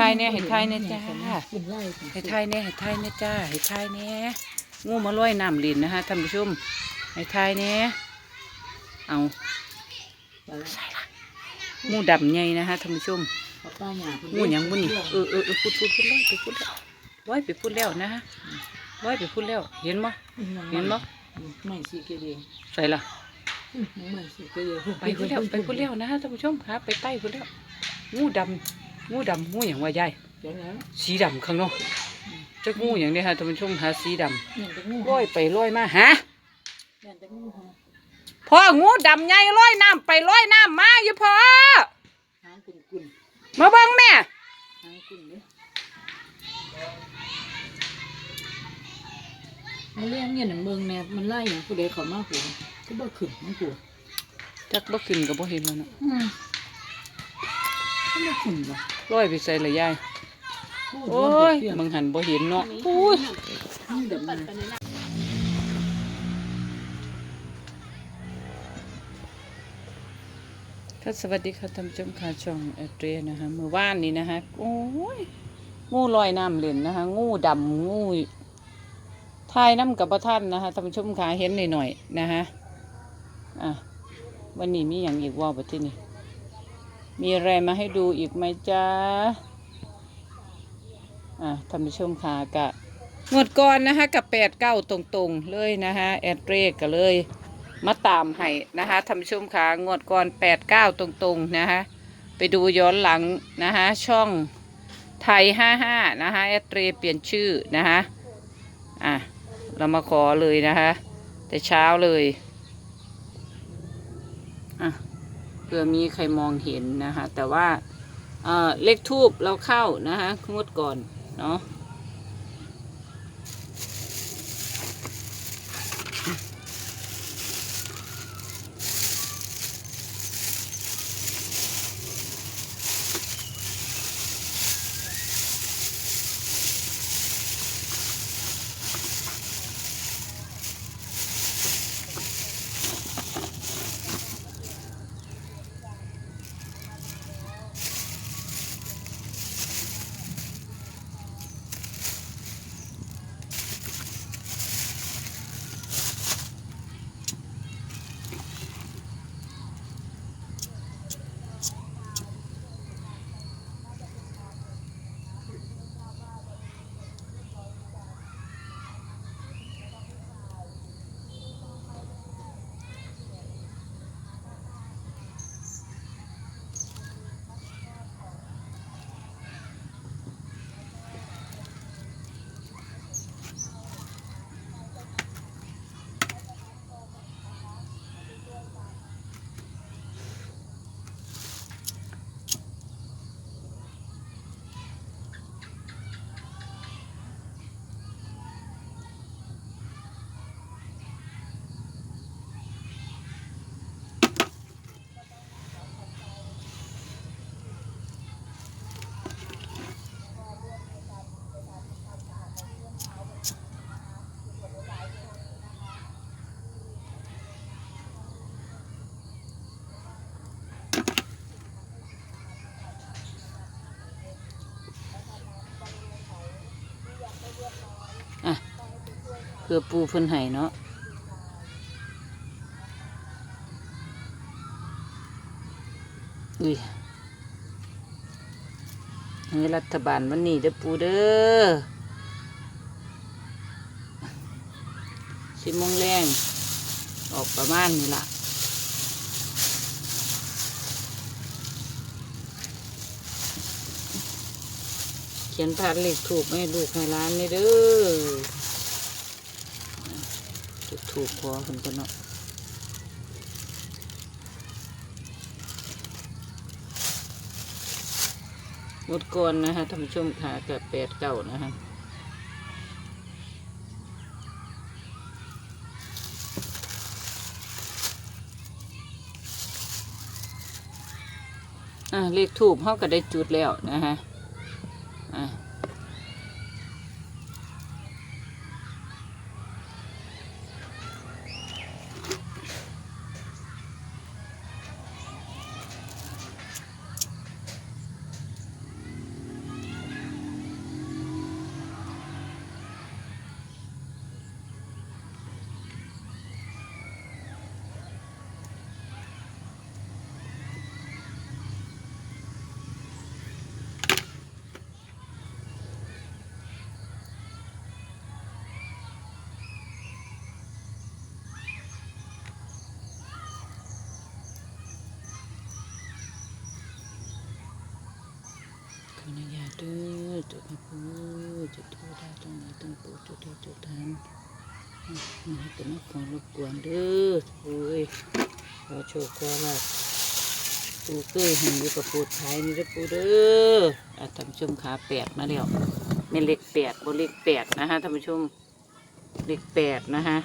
ทายเนี่ยให้ทายเนี่ยจ้ากินไล่ให้ทายเนี่ยให้ทายเนี่ยจ้าให้ทายเนี่ยงูมาลอยน้ำลินนะคะท่านผู้ชมให้ทายเนี่ยเอาไปแล้วใส่ละงูดำใหญ่นะคะท่านผู้ชมเอาป้าหยาเพิ่งูหยังบุนี่เออเออเออพูดพูดพูดลอยไปพูดแล้วลอยไปพูดแล้วนะคะลอยไปพูดแล้ว เห็นมั้เห็นมั้ไม่สิเกเรใส่ละไม่สิเกเรไปพูดแล้วไปพูดแล้วนะคะท่านผู้ชมครับไปใต้พูดแล้วงูดำ งูดำงูอย่างว่าใหญ่เดี๋ยวแล้วสีดำข้างนอกจะงูอย่างนี้ค่ะท่านผู้ชมหาสีดเนี่ยจะงูำลอยไปลอยมาฮะเนี่ยจะงูหาพ่องูดำใหญ่ลอยน้ำไปลอยน้ำมาอยู่พ่อหางกุนกุนมาเบิ่งแม่หางกุนเลยมันเลี้ยงเนี่ยหนังเมืองเนี่ยมันไล่อย่างผู้ใดเขามากหัวก็บ่ขึ้นมันกลัวจักบ่ขึ้นก็บ่เห็นแล้วเนาะอืมก็บ่ขึ้นว่ะลอยไปใส่ละยาย โอ้โอ้ยยบางหันบ่เห็นเนาะโอ้ยมันเดือดมันค่ะสวัสดีค่ะท่านผู้ชมค่ะช่องแอดเรียนะคะเมื่อวานนี้นะคะโอ้ยงูลอยน้ำเล่นนะคะ งูดำงูทายน้ำกับพระท่านนะคะท่านผู้ชมค่ะเห็นหน่อยๆนะคะอะวันนี้มีอย่างอีกว่าบที่นี่ มีอะไรมาให้ดูอีกไหมจ๊ะอะท่านผู้ชมค่ะกะงวดก่อนนะคะกับแปดเก้าตรงๆเลยนะคะแอดเรก็เลย มาตามให้นะคะท่านผู้ชมค่ะงวดก่อนแปดเก้าตรงๆนะคะไปดูย้อนหลังนะคะช่องไทยห้าห้านะคะแอดเรเปลี่ยนชื่อนะคะอะเรามาขอเลยนะคะ แต่เช้าเลยอะ เพื่อมีใครมองเห็นนะคะ แต่ว่าเอ่อเลขทูบเราเข้านะคะงวดก่อนเนาะ พื่อปูเพิ่นให้เนาะอุ้ยให้รัฐบาลวันนี้เด้อปูเด้อสิมงแรงออกประมาณนี้ล่ะเขียนผ่านเลขถูกให้ลูกให้ร้านนี่เด้อ จุดถูกพอคนกันเนาะหมดก่อนนะฮะท่านผู้ชมค่ะกับแปดเก่านะฮะอะเลขถูกเขาก็ได้จุดแล้วนะฮะ เด้อจุดพระพูจุดทูได้ตรงไหนตรงปูจุดเดียวจุดทันนให้เป็นขอรบกวนเด้อโอ้ยขอโชคขอลาภปูเกยหันอยู่กับปูไทยนี่เด้อปูเด้ออะท่านผู้ชมขาแปดมาแล้วไม่เล็กแปดบนเล็กแปดนะฮะท่านผู้ชมเล็กแปดนะฮะ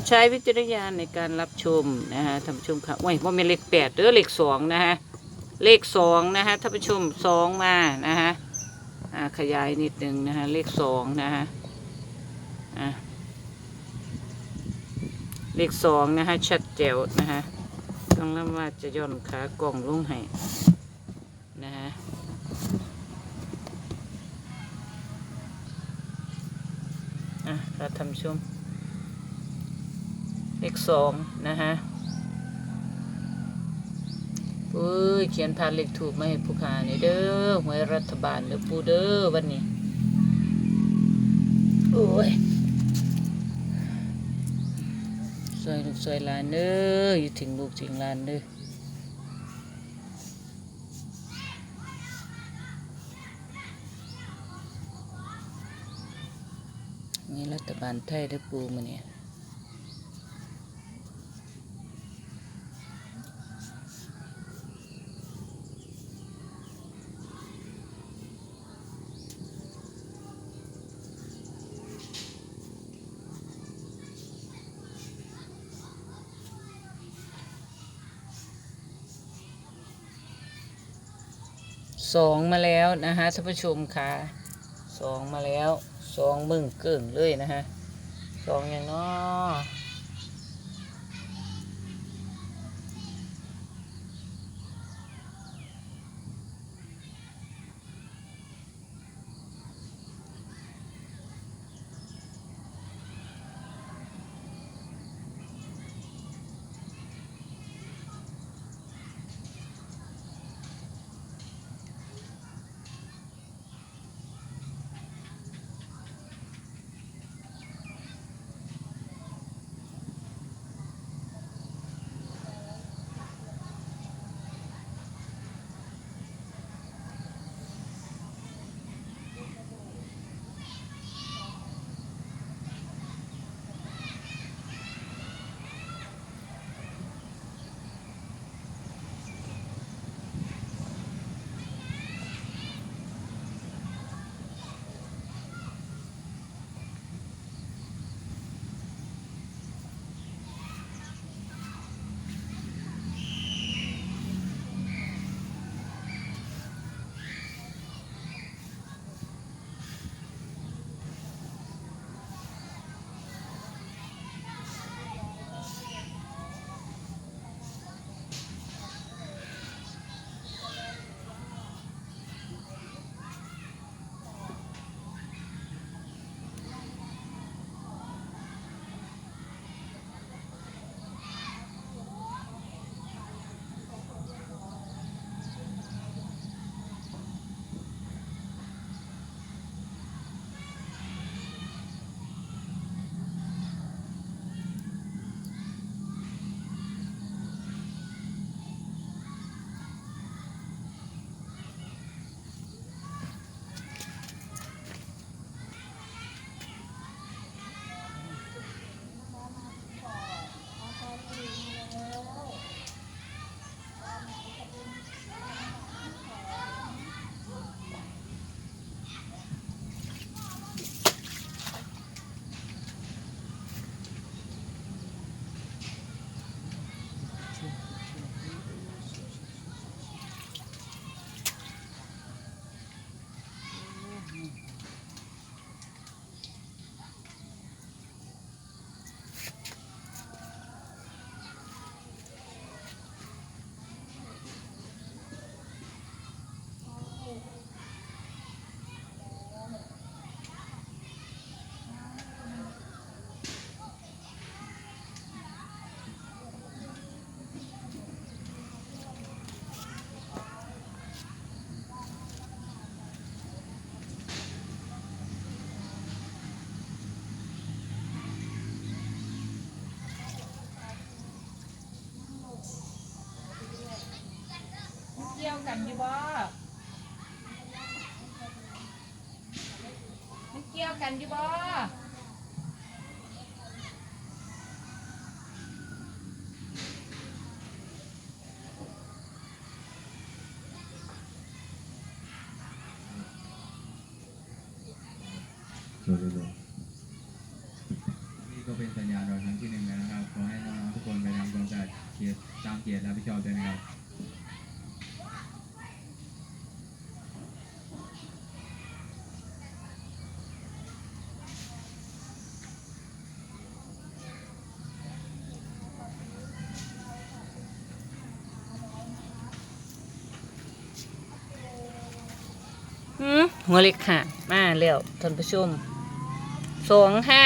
ดใช้วิจารณญาณในการรับชมนะฮะท่านผู้ชมค่ะโอ้ยว่าเป็นเลขแปดเด้อเลขสองนะฮะเลขสองนะฮะท่านผู้ชมสองมานะฮะอ่าขยายนิดนึงนะฮะเลขสองนะฮะอะเลขสองนะฮะชัดแจ๋วนะฮะต้องรับว่าจะย่อนขากล่องลงให้นะฮะอะเราทำชม เลขสองนะฮะเอ้ยเขียนผ่านเลขถูกมาให้ผู้ขานี่เด้อหวยรัฐบาลเด้อปูเด้อวันนี้ โอ้ยสวยลูกสวยลานเด้ออยู่ถึงลูกถึงลานเด้อนี่รัฐบาลไทยเด้อปูมาเนี่ย สองมาแล้วนะฮะท่านผู้ชมค่ะสองมาแล้วสองมึงเกิ่งเลยนะฮะสองอย่างน้อ กันอยู่บ่มันเกี่ยวกันอยู่บ่ดูดู หัวเลขหามาแล้วท่านผู้ชมสองห้า